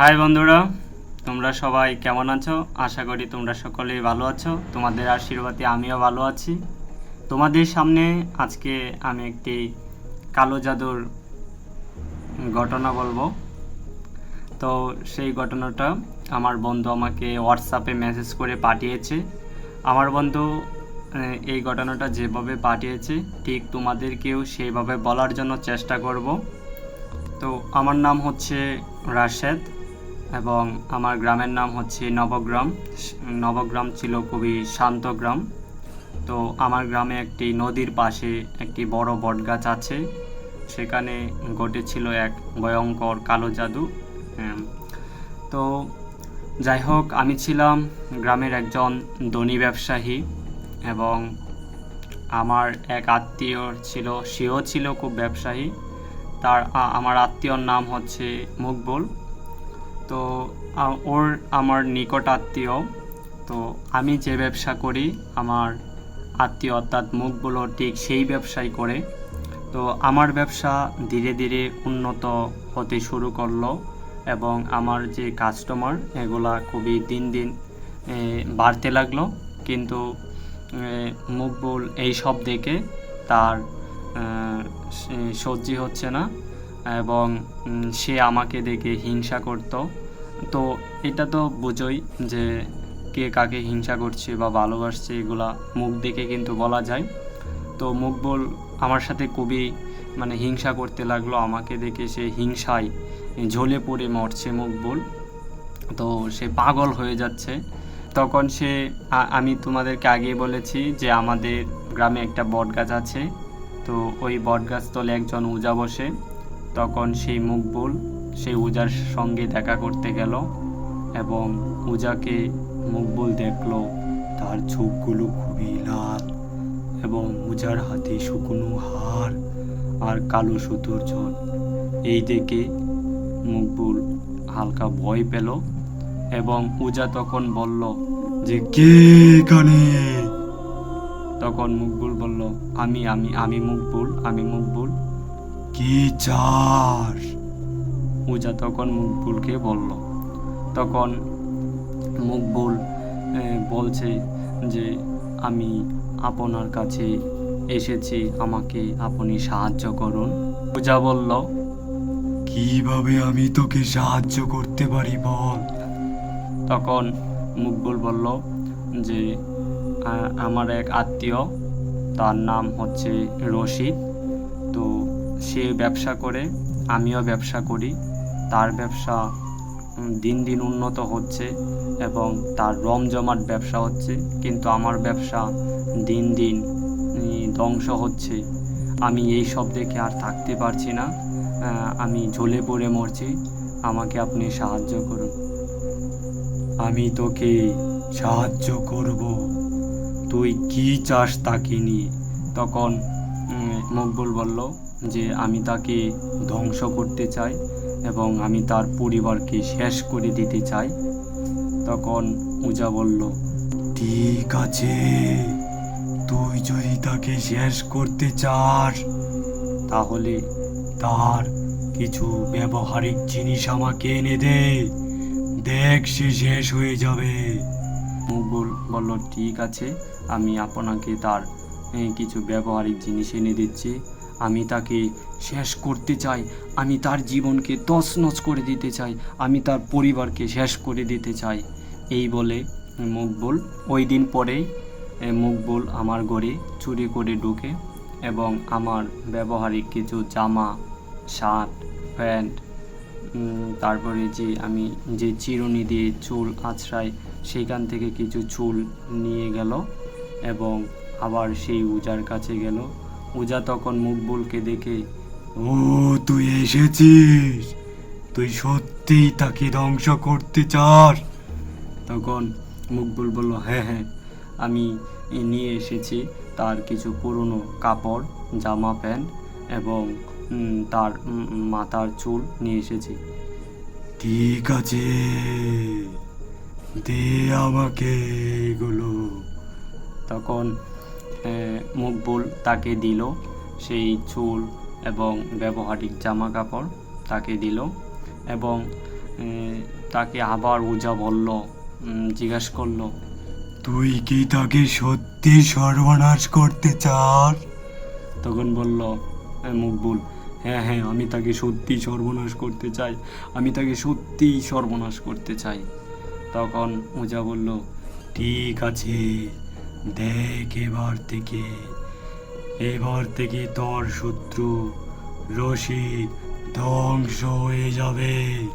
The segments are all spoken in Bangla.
হাই বন্ধুরা। তোমরা সবাই কেমন আছো? আশা করি তোমরা সকলেই ভালো আছো। তোমাদের আশীর্বাদে আমিও ভালো আছি। তোমাদের সামনে আজকে আমি একটি কালো জাদুর ঘটনা বলব। তো সেই ঘটনাটা আমার বন্ধু আমাকে হোয়াটসঅ্যাপে মেসেজ করে পাঠিয়েছে। আমার বন্ধু এই ঘটনাটা যেভাবে পাঠিয়েছে, ঠিক তোমাদেরকেও সেইভাবে বলার জন্য চেষ্টা করব। তো আমার নাম হচ্ছে রাশেদ। এবং আমার গ্রামের নাম হচ্ছে নবগ্রাম। নবগ্রাম ছিল খুবই শান্ত গ্রাম। তো আমার গ্রামে একটি নদীর পাশে একটি বড় বটগাছ আছে। সেখানে ঘটেছিল এক ভয়ঙ্কর কালো জাদু। উম, তো যাই হোক আমি ছিলাম গ্রামের একজন ধনী ব্যবসায়ী এবং আমার এক আত্মীয় ছিল সেও ছিল খুব ব্যবসায়ী। তার আমার আত্মীয়র নাম হচ্ছে মুকবুল। তো ওর আমার নিকট আত্মীয়। তো আমি যে ব্যবসা করি, আমার আত্মীয় অর্থাৎ মুখগুলো ঠিক সেই ব্যবসাই করে। তো আমার ব্যবসা ধীরে ধীরে উন্নত হতে শুরু করল এবং আমার যে কাস্টমার এগুলা খুবই দিন দিন বাড়তে লাগল। কিন্তু মুকবুল এই সব দেখে তার সহ্য হচ্ছে না। এবং সে আমাকে দেখে হিংসা করত। তো এটা তো বোঝোই যে কে কাকে হিংসা করছে বা ভালোবাসছে, এগুলা মুখ দেখে কিন্তু বলা যায়। তো মুকবুল আমার সাথে খুবই মানে হিংসা করতে লাগল। আমাকে দেখে সে হিংসায় ঝলে পড়ে মরছে মুকবুল। তো সে পাগল হয়ে যাচ্ছে। তখন সে আমি তোমাদেরকে আগে বলেছি যে আমাদের গ্রামে একটা বট গাছ আছে। তো ওই বট গাছ তলে একজন উজা বসে। তখন সেই মুকবুল, সেই উজার সঙ্গে দেখা করতে গেল এবং উজাকে মুকবুল দেখল। তার চোখগুলো খুবই লাল এবং উজার হাতে শুকনো হাড় আর কালো সুতোর ঝোল। এই দেখে মুকবুল হালকা ভয় পেল এবং পূজা তখন বলল, যে কে এখানে? তখন মুকবুল বলল, আমি আমি আমি মুকবুল আমি মুকবুল। কি চাস পূজা তখন মুকবুলকে বলল। তখন মুকবুল বলছে যে আমি আপনার কাছে এসেছি আমাকে আপনি সাহায্য করুন। পূজা বলল কীভাবে আমি তোকে সাহায্য করতে পারি বল? তখন মুকবুল বলল যে আমার এক আত্মীয় তার নাম হচ্ছে রশিদ। সে ব্যবসা করে, আমিও ব্যবসা করি। তার ব্যবসা দিন দিন উন্নত হচ্ছে এবং তার রমজমাট ব্যবসা হচ্ছে। কিন্তু আমার ব্যবসা দিন দিন ধ্বংস হচ্ছে। আমি এই সব দেখে আর থাকতে পারছি না। আমি ঝলে পড়ে মরছি। আমাকে আপনি সাহায্য করুন। আমি তোকে সাহায্য করব। তুই কি চাস তাকে নিয়ে? তখন মকবুল বলল যে আমি তাকে ধ্বংস করতে চাই এবং আমি তার পরিবারকে শেষ করে দিতে চাই। তখন উজা বলল ঠিক আছে তুই যদি তাকে শেষ করতে চাস তাহলে তার কিছু ব্যবহারিক জিনিস আমাকে এনে দে। দেখ সে শেষ হয়ে যাবে। মুকবুল বলল ঠিক আছে আমি আপনাকে তার কিছু ব্যবহারিক জিনিস এনে দিচ্ছে। আমি তাকে শেষ করতে চাই। আমি তার জীবনকে তছনছ করে দিতে চাই। আমি তার পরিবারকে শেষ করে দিতে চাই। এই বলে মুকবুল ওই দিন পরেই মুকবুল আমার ঘরে চুরি করে ঢুকে এবং আমার ব্যবহারিক কিছু জামা, শার্ট, প্যান্ট তারপরে যে আমি যে চিরুনি দিয়ে চুল আছড়াই সেইখান থেকে কিছু চুল নিয়ে গেল এবং আবার সেই উজার কাছে গেল। উজা তখন মুকবুলকে দেখে ও তুই এসেছিস? তুই সত্যিই তাকে ধ্বংস করতে চাস? তখন মুকবুল বলল হ্যাঁ হ্যাঁ আমি নিয়ে এসেছি তার কিছু পুরনো কাপড় জামা প্যান্ট এবং তার মাথার চুল নিয়ে এসেছি। ঠিক আছে দে আমাকে এগুলো। তখন মকবুল তাকে দিল। সেই চুল এবং ব্যবহারিক জামা কাপড় তাকে দিল এবং তাকে আবার ওজা বলল জিজ্ঞেস করল তুই কি তাকে সত্যি সর্বনাশ করতে চাস? তখন বলল এ, মকবুল হ্যাঁ হ্যাঁ আমি তাকে সত্যি সর্বনাশ করতে চাই আমি তাকে সত্যিই সর্বনাশ করতে চাই। তখন ওজা বলল ঠিক আছে দেখ এবার থেকে এবার থেকে তোর শত্রু রশিদ ধ্বংস হয়ে যাবে।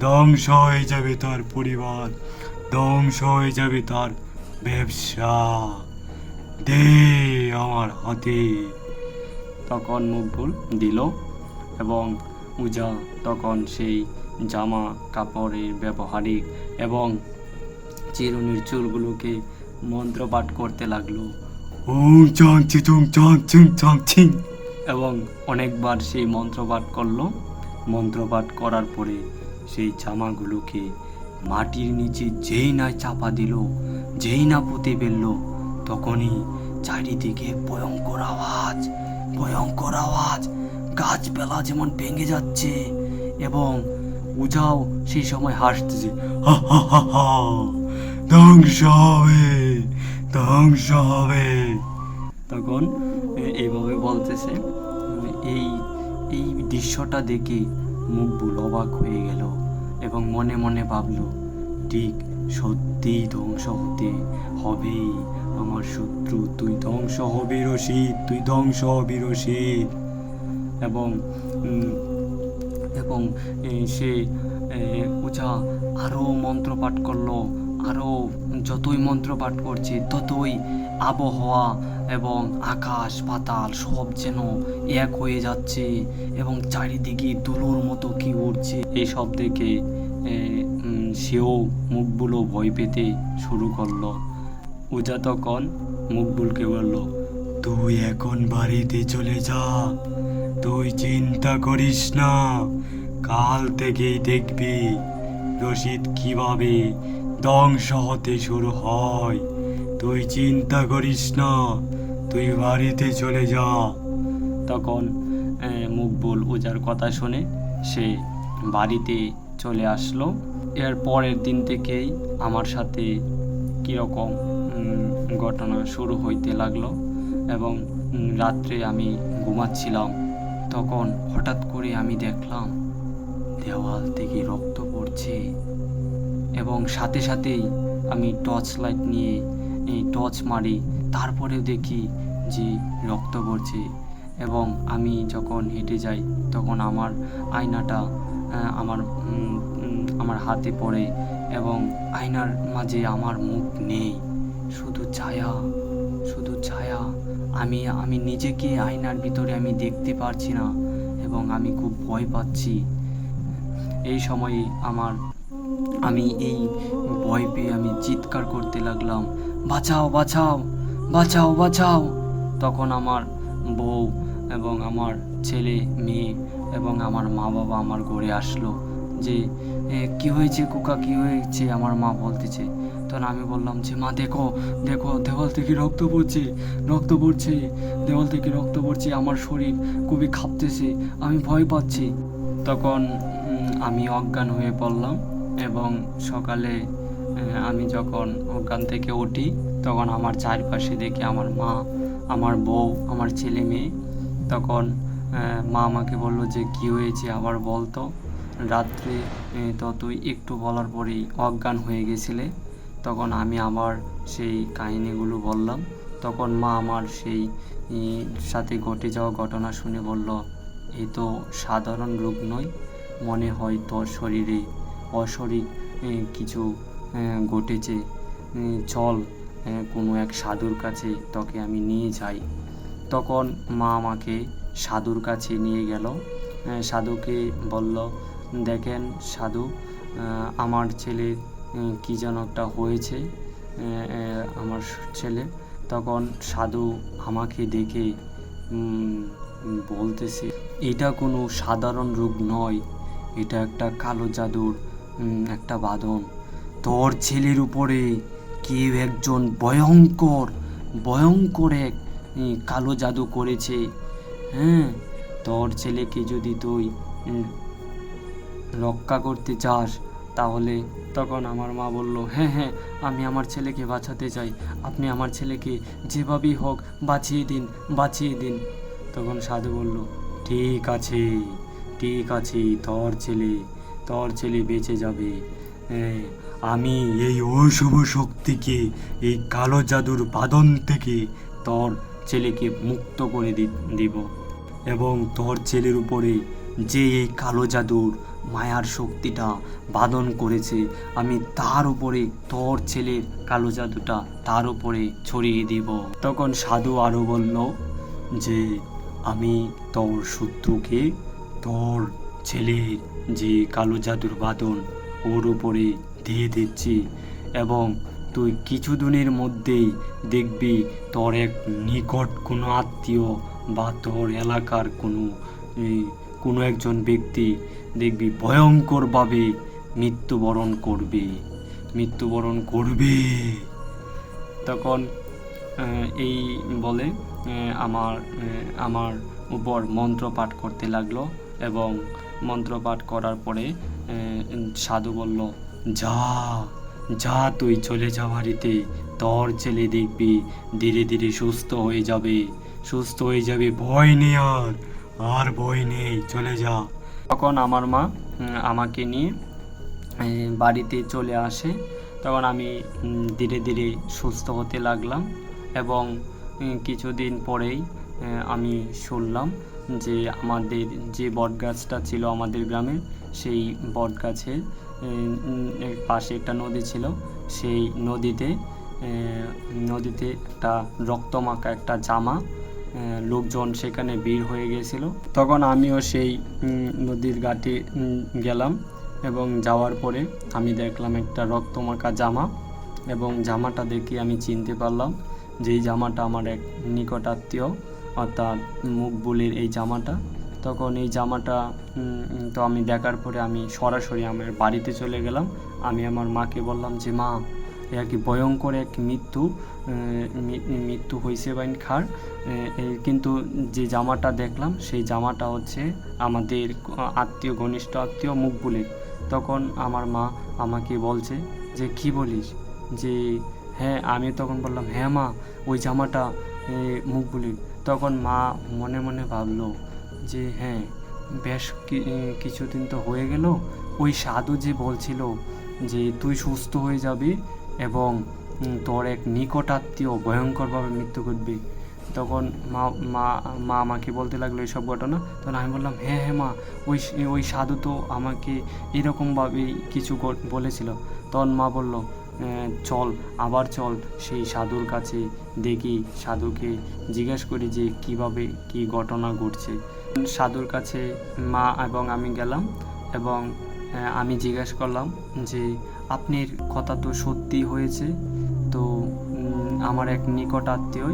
ধ্বংস হয়ে যাবে তার পরিবার, ধ্বংস হয়ে যাবে তার ব্যবসা। দে আমার হাতে। তখন মকবুল দিল এবং উজা তখন সেই জামা কাপড়ের ব্যবহারিক এবং চিরুনির চুলগুলোকে মন্ত্রপাঠ করতে লাগল। ওং চাং চাং চিং চাং চিং এবং অনেকবার সেই মন্ত্রপাঠ করল। মন্ত্রপাঠ করার পরে সেই জামাগুলোকে মাটির নিচে যেই না চাপা দিল যেই না পুঁতে ফেলল তখনই চারিদিকে ভয়ঙ্কর আওয়াজ ভয়ঙ্কর আওয়াজ গাছপালা যেমন ভেঙে যাচ্ছে এবং উজাও সেই সময় হাসতেছে হা হা হা হা। ধ্বংস হবে ধ্বংস হবে। তখন এইভাবে বলতেছে, এই এই দৃশ্যটা দেখে মুখবুল অবাক হয়ে গেল এবং মনে মনে ভাবলো, ঠিক সত্যিই ধ্বংস হতে হবে, আমার শত্রু, তুই ধ্বংস হবি রশিদ, তুই ধ্বংস হবি রশিদ। এবং এবং সে উজা আরও মন্ত্র পাঠ করল আরও যতই মন্ত্র পাঠ করছে, ততই আবহাওয়া এবং আকাশ, পাতাল সব যেন এক হয়ে যাচ্ছে এবং চারিদিকে দুলোর মতো কি উঠছে এইসব দেখে সেও মুখগুলো ভয় পেতে শুরু করল। উজা তখন মুখবুলকে বলল, তুই এখন বাড়িতে চলে যা। তুই চিন্তা করিস না। কাল থেকেই দেখবি রশিদ কীভাবে ধ্বংস হতে শুরু হয়। তুই চিন্তা করিস না, তুই বাড়িতে চলে যা। তখন মুকবুল উজার কথা শুনে সে বাড়িতে চলে আসলো। এর পরের দিন থেকেই আমার সাথে কীরকম ঘটনা শুরু হইতে লাগল এবং রাত্রে আমি ঘুমাচ্ছিলাম। তখন হঠাৎ করে আমি দেখলাম, দেওয়াল থেকে রক্ত পড়ছে। এবং সাথে সাথেই আমি টর্চ লাইট নিয়ে টর্চ মারি। তারপরেও দেখি যে রক্ত পড়ছে এবং আমি যখন হেঁটে যাই, তখন আমার আয়নাটা আমার আমার হাতে পড়ে এবং আয়নার মাঝে আমার মুখ নেই। শুধু ছায়া শুধু ছায়া। আমি আমি নিজেকে আয়নার ভিতরে আমি দেখতে পারছি না এবং আমি খুব ভয় পাচ্ছি। এই সময়ে আমার আমি এই ভয় পেয়ে আমি চিৎকার করতে লাগলাম বাঁচাও বাঁচাও বাঁচাও বাঁচাও। তখন আমার বউ এবং আমার ছেলে মেয়ে এবং আমার মা বাবা আমার ঘরে আসলো যে "এ, কি হয়েছে কুকা? কি হয়েছে? আমার মা বলতেছে তখন আমি বললাম যে মা দেখো দেখো দেওয়াল থেকে রক্ত পড়ছে রক্ত পড়ছে দেওয়াল থেকে রক্ত পড়ছে আমার শরীর খুবই খাপতেছে আমি ভয় পাচ্ছি। তখন আমি অজ্ঞান হয়ে পড়লাম। এবং সকালে আমি যখন অজ্ঞান থেকে উঠি, তখন আমার চারপাশে দেখি আমার মা, আমার বউ, আমার ছেলে মেয়ে। তখন মা আমাকে বলল যে, কি হয়েছে? আবার বলতো রাত্রে তো তুই একটু বলার পরেই অজ্ঞান হয়ে গেছিলে। তখন আমি আবার সেই কাহিনিগুলো বললাম। তখন মা আমার সেই সাথে ঘটে যাওয়া ঘটনা শুনে বলল, এ তো সাধারণ রোগ নয়। মনে হয় তোর শরীরে অশরীর কিছু ঘটেছে চল কোনো এক সাধুর কাছে তোকে আমি নিয়ে যাই। তখন মা আমাকে সাধুর কাছে নিয়ে গেল। সাধুকে বলল দেখেন সাধু আমার ছেলে উম, কি যেন একটা হয়েছে আমার ছেলে। তখন সাধু আমাকে দেখে বলতেছে এটা কোনো সাধারণ রোগ নয় এটা একটা কালো জাদুর একটা বাঁধন তোর ছেলের উপরে কেউ একজন ভয়ঙ্কর ভয়ঙ্কর এক কালো জাদু করেছে। হ্যাঁ তোর ছেলেকে যদি তুই রক্ষা করতে চাস, তাহলে তখন আমার মা বলল হ্যাঁ হ্যাঁ আমি আমার ছেলেকে বাঁচাতে চাই। আপনি আমার ছেলেকে যেভাবেই হোক বাঁচিয়ে দিন বাঁচিয়ে দিন। তখন সাধু বলল, ঠিক আছে ঠিক আছে, তোর ছেলে তোর ছেলে বেঁচে যাবে। আমি এই অশুভ শক্তিকে, এই কালো জাদুর বাদন থেকে তোর ছেলেকে মুক্ত করে দিব। এবং তোর ছেলের উপরে যে এই কালো জাদুর মায়ার শক্তিটা বাদন করেছে, আমি তার উপরে, তোর ছেলের কালো জাদুটা তার উপরে ছড়িয়ে দিব। তখন সাধু আরও বলল, যে, আমি তোর শত্রুকে তোর ছেলের যে কালো জাদুর বাদন ওর উপরে দিয়ে দিচ্ছি এবং তুই কিছুদিনের মধ্যেই দেখবি তোর এক নিকট কোনো আত্মীয় বা তোর এলাকার কোনো কোনো একজন ব্যক্তি দেখবি ভয়ঙ্করভাবে মৃত্যুবরণ করবে মৃত্যুবরণ করবে। তখন এই বলে আমার আমার উপর মন্ত্র পাঠ করতে লাগল এবং মন্ত্র পাঠ করার পরে সাধু বলল, যা যা তুই চলে যা বাড়িতে, তোর ছেলে দেখবি, ধীরে ধীরে সুস্থ হয়ে যাবে, সুস্থ হয়ে যাবে, ভয় নেই আর আর ভয় নেই, চলে যা। তখন আমার মা আমাকে নিয়ে বাড়িতে চলে আসে। তখন আমি ধীরে ধীরে সুস্থ হতে লাগলাম এবং কিছুদিন পরেই আমি শুনলাম যে আমাদের যে বটগাছটা ছিল আমাদের গ্রামে, সেই এর পাশে একটা নদী ছিল। সেই নদীতে নদীতে একটা রক্তমাখা একটা জামা লোকজন সেখানে ভিড় হয়ে গেছিল তখন আমিও সেই নদীর ঘাটে গেলাম এবং যাওয়ার পরে আমি দেখলাম একটা রক্তমাখা জামা এবং জামাটা দেখে আমি চিনতে পারলাম যে জামাটা আমার এক নিকট আত্মীয় অর্থাৎ মুখবুলের এই জামাটা। তখন এই জামাটা তো আমি দেখার পরে আমি সরাসরি আমার বাড়িতে চলে গেলাম। আমি আমার মাকে বললাম যে মা এ আর কি ভয়ঙ্কর এক মৃত্যু মৃত্যু হয়েছে বাইন খার। কিন্তু যে জামাটা দেখলাম সেই জামাটা হচ্ছে আমাদের আত্মীয় ঘনিষ্ঠ আত্মীয় মুখবুলের তখন আমার মা আমাকে বলছে যে কি বলিস? যে হ্যাঁ আমি তখন বললাম হ্যাঁ মা ওই জামাটা এ, মুখবুলের তখন মা মনে মনে ভাবলো যে হ্যাঁ বেশ কিছুদিন তো হয়ে গেল। ওই সাধু যে বলছিল যে তুই সুস্থ হয়ে যাবি এবং তোর এক নিকট আত্মীয় ভয়ঙ্করভাবে মৃত্যু ঘটবে। তখন মা মা মা আমাকে বলতে লাগল এইসব ঘটনা। তখন আমি বললাম হ্যাঁ হ্যাঁ মা ওই ওই সাধু তো আমাকে এরকমভাবেই কিছু বলেছিল। তখন মা বলল "আহ, চল আবার চল। সেই সাধুর কাছে দেখি সাধুকে জিজ্ঞেস করি যে কীভাবে কি ঘটনা ঘটছে? সাধুর কাছে মা এবং আমি গেলাম এবং আমি জিজ্ঞেস করলাম যে আপনার কথা তো সত্যি হয়েছে। তো আমার এক নিকট আত্মীয়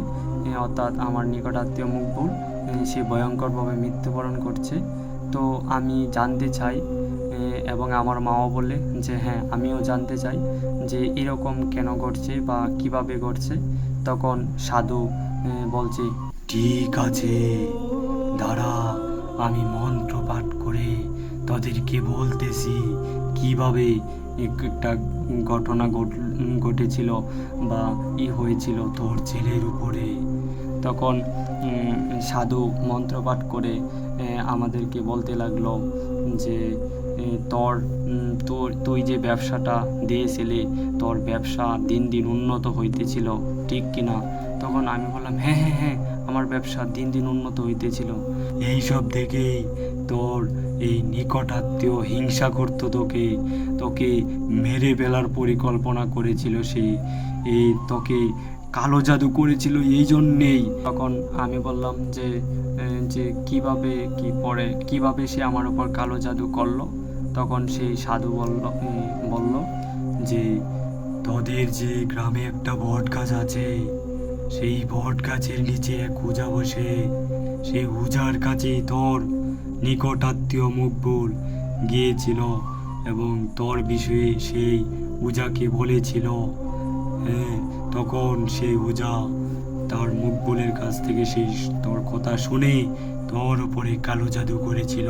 অর্থাৎ আমার নিকট আত্মীয় মুকবুল উম, সে ভয়ঙ্করভাবে মৃত্যুবরণ করছে। তো আমি জানতে চাই এবং আমার মাও বলে যে হ্যাঁ আমিও জানতে চাই যে এরকম কেন ঘটছে বা কীভাবে ঘটছে। তখন সাধু বলছে, ঠিক আছে, দাঁড়া, আমি মন্ত্র পাঠ করে তাদেরকে বলতেছি কীভাবে একটা ঘটনা ঘট- ঘটেছিল বা ই হয়েছিল তোর ছেলের উপরে। তখন সাধু মন্ত্রপাঠ করে আমাদেরকে বলতে লাগল যে তোর তোর, তুই যে ব্যবসাটা দিয়েছিলি, তোর ব্যবসা দিন দিন উন্নত হইতেছিল, ঠিক কিনা? তখন আমি বললাম হ্যাঁ হ্যাঁ হ্যাঁ আমার ব্যবসা দিন দিন উন্নত হইতেছিল। এইসব দেখেই তোর এই নিকট আত্মীয় হিংসা করতো তোকে তোকে মেরে ফেলার পরিকল্পনা করেছিল সে এই তোকে কালো জাদু করেছিল এই জন্যেই। তখন আমি বললাম যে যে কীভাবে কি পরে, কীভাবে সে আমার উপর কালো জাদু করল? তখন সেই সাধু বলল বলল যে, তোদের যে গ্রামে একটা বট গাছ আছে, সেই বট গাছের নিচে এক উজা বসে। সেই উজার কাছেই তোর নিকটাত্মীয় মকবুল গিয়েছিল এবং তোর বিষয়ে সেই উজাকে বলেছিল। হ্যাঁ তখন সেই উজা তার মকবুলের কাছ থেকে সেই তোর কথা শুনে তোর উপরে কালো জাদু করেছিল।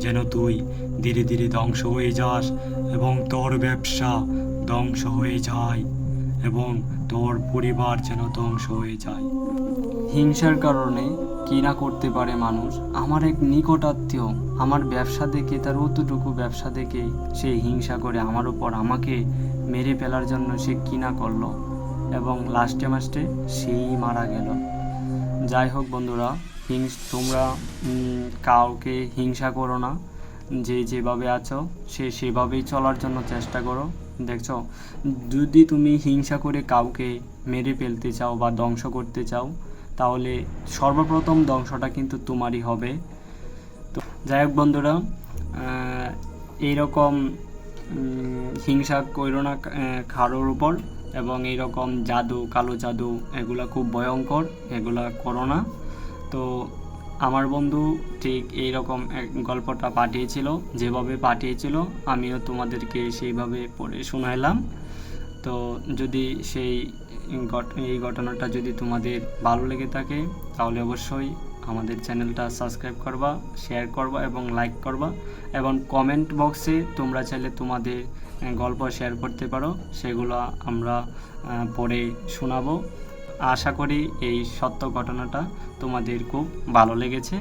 যেন তুই ধীরে ধীরে ধ্বংস হয়ে যাস এবং তোর ব্যবসা ধ্বংস হয়ে যায় এবং তোর পরিবার যেন ধ্বংস হয়ে যায়। হিংসার কারণে কি না করতে পারে মানুষ? আমার এক নিকট আত্মীয় আমার ব্যবসা দেখে, তার অতটুকু ব্যবসা দেখে সে হিংসা করে আমার উপর আমাকে মেরে ফেলার জন্য সে কি না করল এবং লাস্টে মাস্টে সেই মারা গেল। যাই হোক বন্ধুরা হিংস তোমরা কাউকে হিংসা করো না। যে যেভাবে আছো, সে সেভাবেই চলার জন্য চেষ্টা করো, দেখছ? যদি তুমি হিংসা করে কাউকে মেরে ফেলতে চাও বা ধ্বংস করতে চাও, তাহলে সর্বপ্রথম ধ্বংসটা কিন্তু তোমারই হবে। তো যাই হোক বন্ধুরা এইরকম হিংসা করো না কারোর উপর, এবং এইরকম জাদু, কালো জাদু, এগুলা খুব ভয়ঙ্কর, এগুলা করো না। তো আমার বন্ধু ঠিক এইরকম এক গল্পটা পাঠিয়েছিল, যেভাবে পাঠিয়েছিল, আমিও তোমাদেরকে সেইভাবে পড়ে শোনাইলাম। তো যদি সেই এই ঘটনাটা যদি তোমাদের ভালো লেগে থাকে, তাহলে অবশ্যই আমাদের চ্যানেলটা সাবস্ক্রাইব করবা, শেয়ার করবা এবং লাইক করবা এবং কমেন্ট বক্সে তোমরা চাইলে তোমাদের গল্প শেয়ার করতে পারো, সেগুলো আমরা পড়ে শোনাবো। আশা করি এই সত্য ঘটনাটা তোমাদের খুব ভালো লেগেছে।